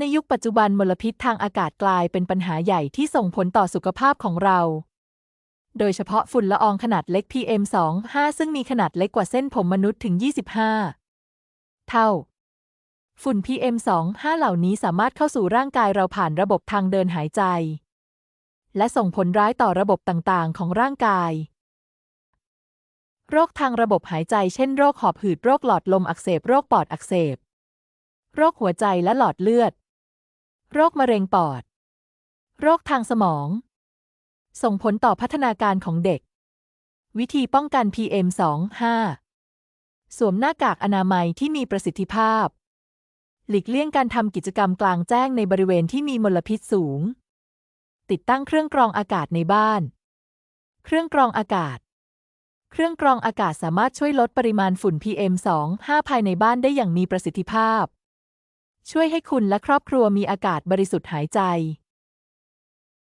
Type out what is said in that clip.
ในยุคปัจจุบันมลพิษทางอากาศกลายเป็นปัญหาใหญ่ที่ส่งผลต่อสุขภาพของเรา โดยเฉพาะฝุ่นละอองขนาดเล็ก PM2.5 ซึ่งมีขนาดเล็กกว่าเส้นผมมนุษย์ถึง 25 เท่า ฝุ่น PM2.5 เหล่านี้สามารถเข้าสู่ร่างกายเราผ่านระบบทางเดินหายใจ และส่งผลร้ายต่อระบบต่างๆ ของร่างกาย โรคทางระบบหายใจ เช่น โรคหอบหืด โรคหลอดลมอักเสบ โรคปอดอักเสบโรคหัวใจและหลอดเลือด โรคมะเร็งปอด โรคทางสมอง ส่งผลต่อพัฒนาการของเด็ก วิธีป้องกัน PM 2.5 สวมหน้ากากอนามัยที่มีประสิทธิภาพ หลีกเลี่ยงการทำกิจกรรมกลางแจ้งในบริเวณที่มีมลพิษสูง ติดตั้งเครื่องกรองอากาศในบ้าน เครื่องกรองอากาศ เครื่องกรองอากาศสามารถช่วยลดปริมาณฝุ่น PM 2.5 ภายในบ้านได้อย่างมีประสิทธิภาพ ช่วยให้คุณและครอบครัวมีอากาศบริสุทธิ์หายใจ